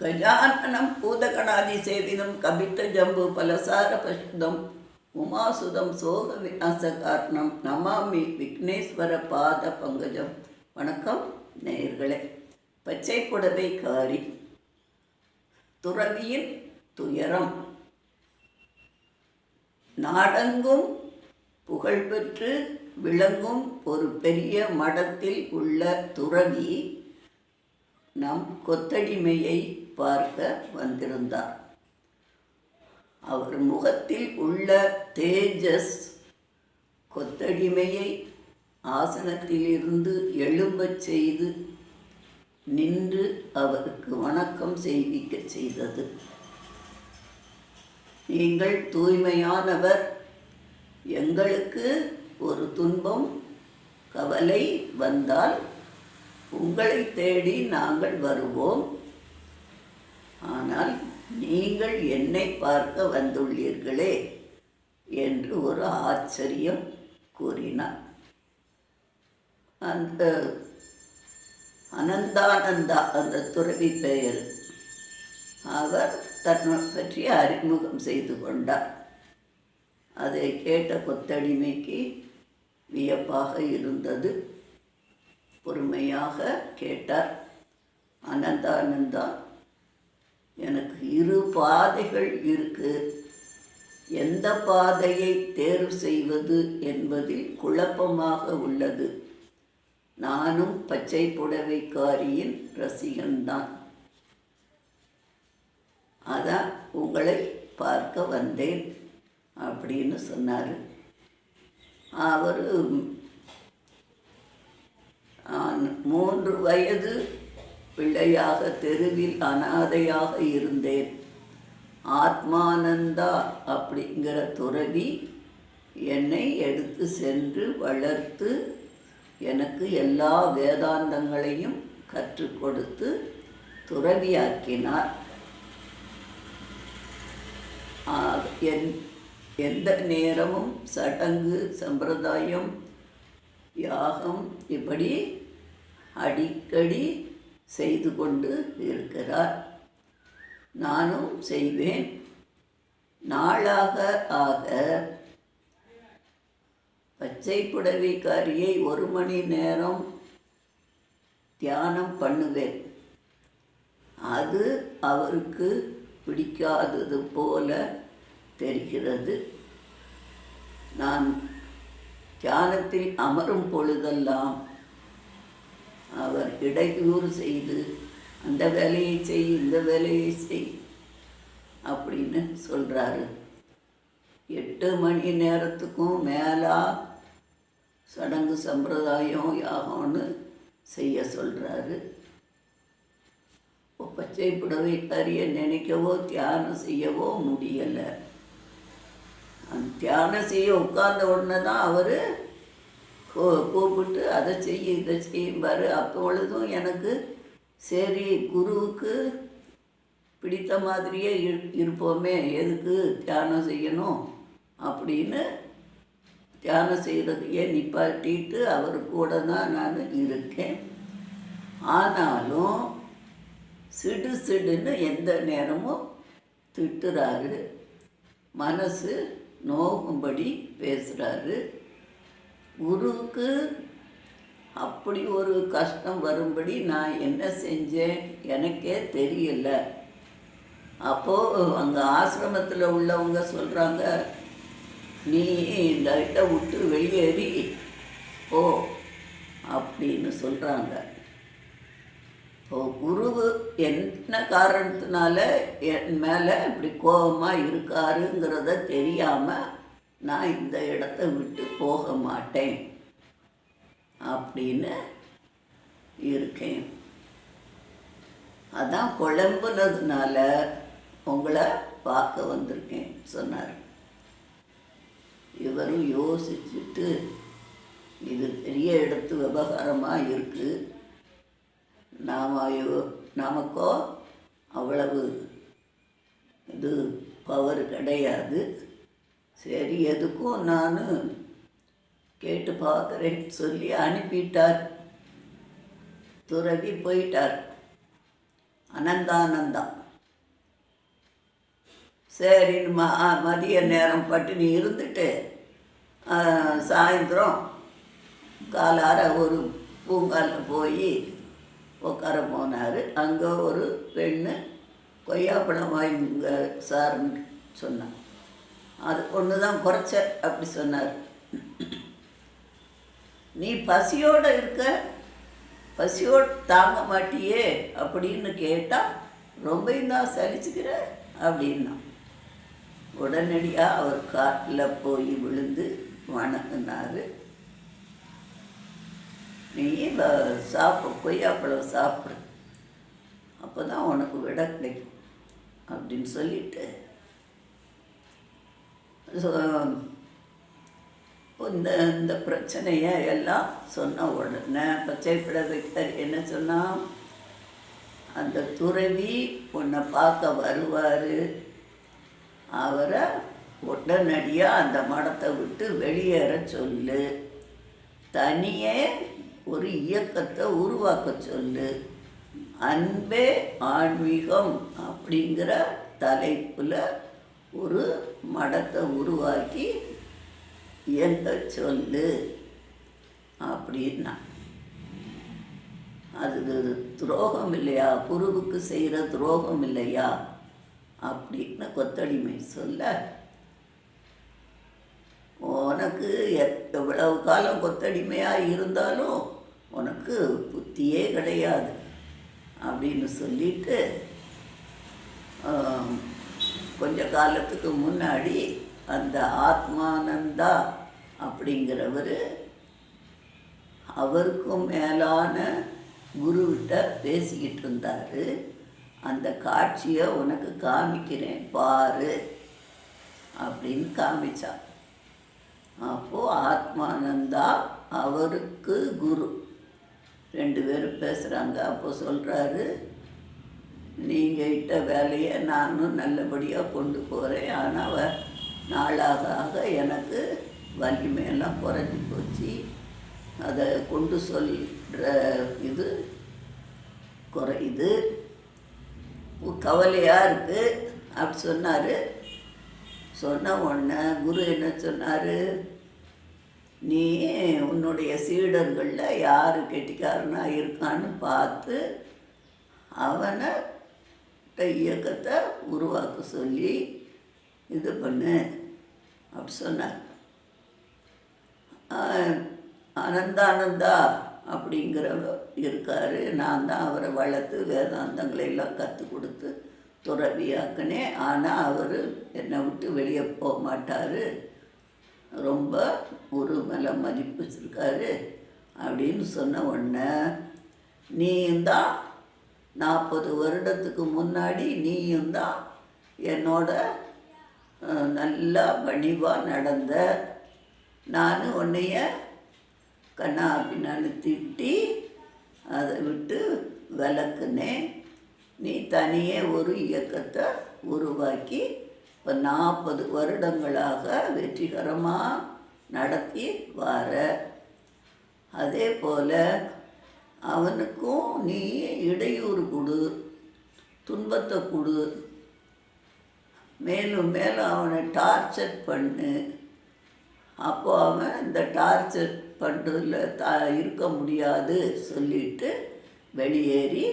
கஜானனம் பூதகணாதி சேவிதம் கபித்த ஜம்பு பலசார பசுதம் உமாசுதம் சோக விநாச காரணம் நமாமி விக்னேஸ்வர பாத பங்கஜம் வணக்கம் நேயர்களே பச்சை புடவை காரி துறவியின் துயரம் நாடெங்கும் புகழ்பெற்று விளங்கும் ஒரு பெரிய மடத்தில் உள்ள துறவி நம் கொத்தடிமையை பார்க்க வந்திருந்தார். அவர் முகத்தில் உள்ள தேஜஸ் கொத்தடிமையை ஆசனத்திலிருந்து எழும்பச் செய்து நின்று அவருக்கு வணக்கம் செய்விக்க செய்தது. நீங்கள் தூய்மையானவர். எங்களுக்கு ஒரு துன்பம் கவலை வந்தால் உங்களை தேடி நாங்கள் வருவோம். ஆனால் நீங்கள் என்னை பார்க்க வந்துள்ளீர்களே என்று ஒரு ஆச்சரியம் கூறினார். அந்த அனந்தானந்தா அந்த துறவி பெயர். அவர் தன்னை பற்றி அறிமுகம் செய்து கொண்டார். அதை கேட்ட கொத்தடிமைக்கு வியப்பாக இருந்தது. பொறுமையாக கேட்டார். அனந்தானந்தா எனக்கு இரு பாதைகள் இருக்கு. எந்த பாதையை தேர்வு செய்வது என்பதில் குழப்பமாக உள்ளது. நானும் பச்சை புடவைக்காரியின் ரசிகன்தான். அதான் உங்களை பார்க்க வந்தேன் அப்படின்னு சொன்னார். அவர் மூன்று வயது பிள்ளையாக தெருவில் அனாதையாக இருந்தேன். ஆத்மானந்தா அப்படிங்கிற துறவி என்னை எடுத்து சென்று வளர்த்து எனக்கு எல்லா வேதாந்தங்களையும் கற்றுக் கொடுத்து துறவியாக்கினார். என் எந்த நேரமும் சடங்கு சம்பிரதாயம் யாகம் இப்படி அடிக்கடி செய்து கொண்டு இருக்கிறார். நானும் செய்வேன். நாளாக ஆக பச்சை புடவைக்காரியை ஒரு மணி நேரம் தியானம் பண்ணுவேன். அது அவருக்கு பிடிக்காதது போல தெரிகிறது. நான் தியானத்தில் அமரும் பொழுதெல்லாம் அவர் இடையூறு செய்து அந்த வேலையை செய் இந்த வேலையை செய் அப்படின்னு சொல்கிறாரு எட்டு மணி நேரத்துக்கும் மேலா சடங்கு சம்பிரதாயம் யாகம்னு செய்ய சொல்கிறாரு பச்சை புடவைக்காரிய நினைக்கவோ தியானம் செய்யவோ முடியலை. அந்த தியானம் செய்ய உட்கார்ந்த உடனே தான் அவர் கூப்பிட்டு அதை செய்ய இதை செய்யும்பார் அப்பொழுதும் எனக்கு சரி குருவுக்கு பிடித்த மாதிரியே இரு- இருப்போமே எதுக்கு தியானம் செய்யணும்? அப்படின்னு தியானம் செய்கிறதையே நிப்பாட்டிட்டு அவர் கூட தான் நான் இருக்கேன். ஆனாலும் சிடு சிடுன்னு எந்த நேரமும் திட்டுறாரு. மனசு நோகும்படி பேசுகிறாரு குருவுக்கு அப்படி ஒரு கஷ்டம் வரும்படி நான் என்ன செஞ்சேன்? எனக்கே தெரியல. அப்போது அங்கே ஆசிரமத்தில் உள்ளவங்க சொல்கிறாங்க நீ இந்த இதை விட்டு வெளியேறி போ அப்படின்னு சொல்கிறாங்க இப்போ குருவு என்ன காரணத்தினால என் மேலே இப்படி கோபமாக இருக்காருங்கிறத தெரியாமல் நான் இந்த இடத்த விட்டு போக மாட்டேன் அப்படின்னு இருக்கேன். அதான் குழம்புனதுனால உங்களை பார்க்க வந்திருக்கேன் சொன்னார். இவரும் யோசிச்சுட்டு இது பெரிய இடத்து விவகாரமாக இருக்குது நாம் நமக்கோ அவ்வளவு இது பவர் கிடையாது. சரி எதுக்கும் நான் கேட்டு பார்க்குறேன்னு சொல்லி அனுப்பிட்டார். துறவி போயிட்டார். அனந்தானந்தா. சரின்னு ம மதிய நேரம் பட்டினி இருந்துட்டு சாயந்தரம் காலார ஒரு பூங்காலில் போய் உட்கார போனார். அங்கே ஒரு பெண்ணு கொய்யாப்பழம் வாங்கிங்க சார்னு சொன்னான் அது ஒன்று தான் குறைச்ச அப்படி சொன்னார். நீ பசியோடு இருக்க பசியோடு தாங்க மாட்டியே அப்படின்னு கேட்டால் ரொம்ப தான் சலிச்சுக்கிற? அப்படின்னா. உடனடியாக அவர் காட்டில் போய் விழுந்து வணங்கினார். நீ சாப்பிட சாப்பிடு கொய்யாப்பழம் சாப்பிடு. அப்போ தான் உனக்கு விட கிடைக்கும். அப்படின்னு சொல்லிட்டு இந்த இந்த பிரச்சனையை எல்லாம் சொன்ன உடனே பச்சை பிடவைக்கார் என்ன சொன்னால் அந்த துறவி உன்னை பார்க்க வருவார். அவரை உடனடியாக அந்த மடத்தை விட்டு வெளியேற சொல்லு. தனியே ஒரு இயக்கத்தை உருவாக்க சொல்லு. அன்பே ஆன்மீகம் அப்படிங்கிற தலைப்பில் ஒரு மடத்தை உருவாக்கி எந்த சொல்லு அப்படின்னா. அது துரோகம் இல்லையா? குருவுக்கு செய்கிற துரோகம் இல்லையா? அப்படின்னு கொத்தடிமை சொல்ல உனக்கு எவ்வளவு காலம் கொத்தடிமையாக இருந்தாலும் உனக்கு புத்தியே கிடையாது. அப்படின்னு சொல்லிட்டு கொஞ்ச காலத்துக்கு முன்னாடி அந்த ஆத்மானந்தா அப்படிங்கிறவர் அவருக்கும் மேலான குருவிட்ட பேசிக்கிட்டு இருந்தார். அந்த காட்சியை உனக்கு காமிக்கிறேன் பாரு அப்படின்னு காமிச்சான் அப்போது ஆத்மானந்தா அவருக்கு குரு. ரெண்டு பேரும் பேசுகிறாங்க அப்போ சொல்கிறாரு நீங்கள் இட்ட வேலையை நானும் நல்லபடியாக கொண்டு போகிறேன் ஆனால் நாளாக ஆக எனக்கு வலிமையெல்லாம் குறைஞ்சி போச்சு. அதை கொண்டு சொல்கிற இது குறையுது. கவலையாக இருக்குது அப்படி சொன்னார். சொன்ன உடனே குரு என்ன சொன்னார்? நீ உன்னுடைய சீடர்களில் யார் கெட்டிக்காரனாக இருக்கான்னு பார்த்து அவனை இயக்கத்தை உருவாக்க சொல்லி இது பண்ணு அப்படி சொன்னார். அனந்தானந்தா அப்படிங்கிறவர் இருக்கார். நான் தான் அவரை வளர்த்து வேதாந்தங்களை எல்லாம் கற்றுக் கொடுத்து துறவியாக்கினேன் ஆனால் அவர் என்னை விட்டு வெளியே போக மாட்டார். ரொம்ப ஒரு மேலே மதிப்பு வச்சுருக்காரு அப்படின்னு சொன்ன உடனே நீயும் தான் நாற்பது வருடத்துக்கு முன்னாடி நீயும் தான் என்னோட நல்லா பணிவாக நடந்த நான் உன்னைய கண்ணா பின்னான்னு திட்டி அதை விட்டு விளக்குனேன் நீ தனியே ஒரு இயக்கத்தை உருவாக்கி இப்போ நாற்பது வருடங்களாக வெற்றிகரமாக நடத்தி வார. அதே போல் அவனுக்கும் நீ இடையூறு கொடு துன்பத்தை கொடு. மேலும் மேலும் அவனை டார்ச்சர் பண்ணு. அப்போ அவன் இந்த டார்ச்சர் பண்ணுறதுல தா இருக்க முடியாது சொல்லிட்டு வெளியேறி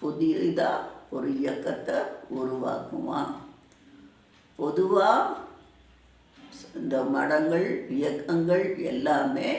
புதியதாக ஒரு இயக்கத்தை உருவாக்குவான். பொதுவாக இந்த மடங்கள் இயக்கங்கள் எல்லாமே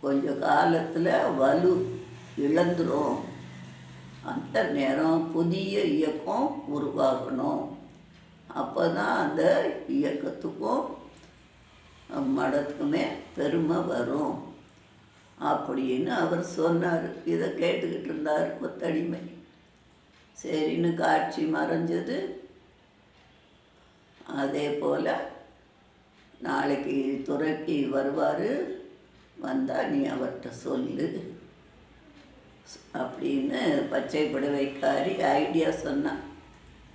கொஞ்ச காலத்தில் வலு இழந்துரும். அந்த நேரம் புதிய இயக்கம் உருவாகணும். அப்போ தான் அந்த இயக்கத்துக்கும் மடத்துக்குமே பெருமை வரும். அப்படின்னு அவர் சொன்னார். இதை கேட்டுக்கிட்டு இருந்தார் கொத்தடிமை. சரின்னு காட்சி மறைஞ்சது. அதே போல் நாளைக்கு துறைக்கு வருவார். வந்தால் நீ அவர்கிட்ட சொல்லு. அப்படின்னு பச்சை புடவைக்காரி ஐடியா சொன்னான்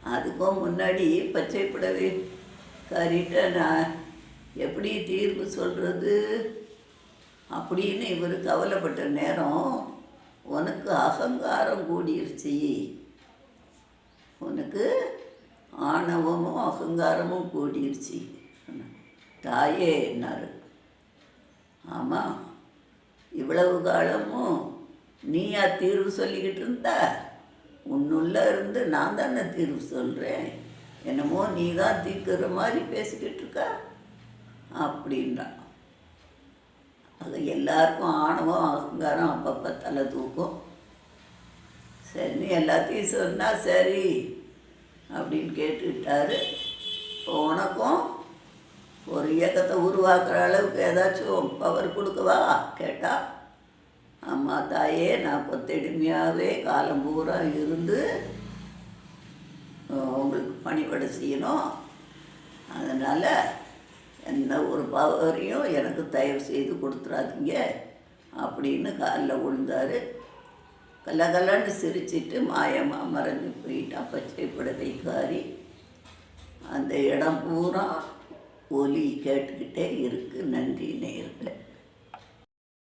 அதுக்கும் முன்னாடி பச்சை புடவைக்காரிட்ட நான் எப்படி தீர்வு சொல்கிறது அப்படின்னு இவர் கவலைப்பட்ட நேரம் உனக்கு அகங்காரம் கூடிருச்சு. ஆணவமும் அகங்காரமும் கூடிருச்சு. தாயே என்னாரு ஆமாம் இவ்வளவு காலமும் நீயா தீர்வு சொல்லிக்கிட்டு இருந்த? உன்னுள்ளே இருந்து நான் தானே தீர்வு சொல்கிறேன் என்னமோ நீ தான் தீர்க்கிற மாதிரி பேசிக்கிட்டு இருக்க? அப்படின்றான் அது எல்லாருக்கும் ஆணவம் அகங்காரம் அப்பப்போ தலை தூக்கும். சரி எல்லாத்தையும் சொன்னால் சரி அப்படின்னு கேட்டுக்கிட்டாரு. இப்போ உனக்கும் ஒரு இயக்கத்தை உருவாக்குற அளவுக்கு ஏதாச்சும் பவர் கொடுக்கவா? கேட்டால் அம்மா தாயே நான் கொத்தடிமையாகவே காலம் பூரா இருந்து உங்களுக்கு பணிபடை செய்யணும். அதனால் எந்த ஒரு பவரையும் எனக்கு தயவு செய்து கொடுத்துறாதீங்க. அப்படின்னு காலில் விழுந்தாரு. கலகலன்னு சிரிச்சிட்டு மாயமாக மறைஞ்சு போயிட்டான் பச்சை புடவைக்காரி அந்த இடம் பூரா ஒலி கேட்டுக்கிட்டே இருக்கு.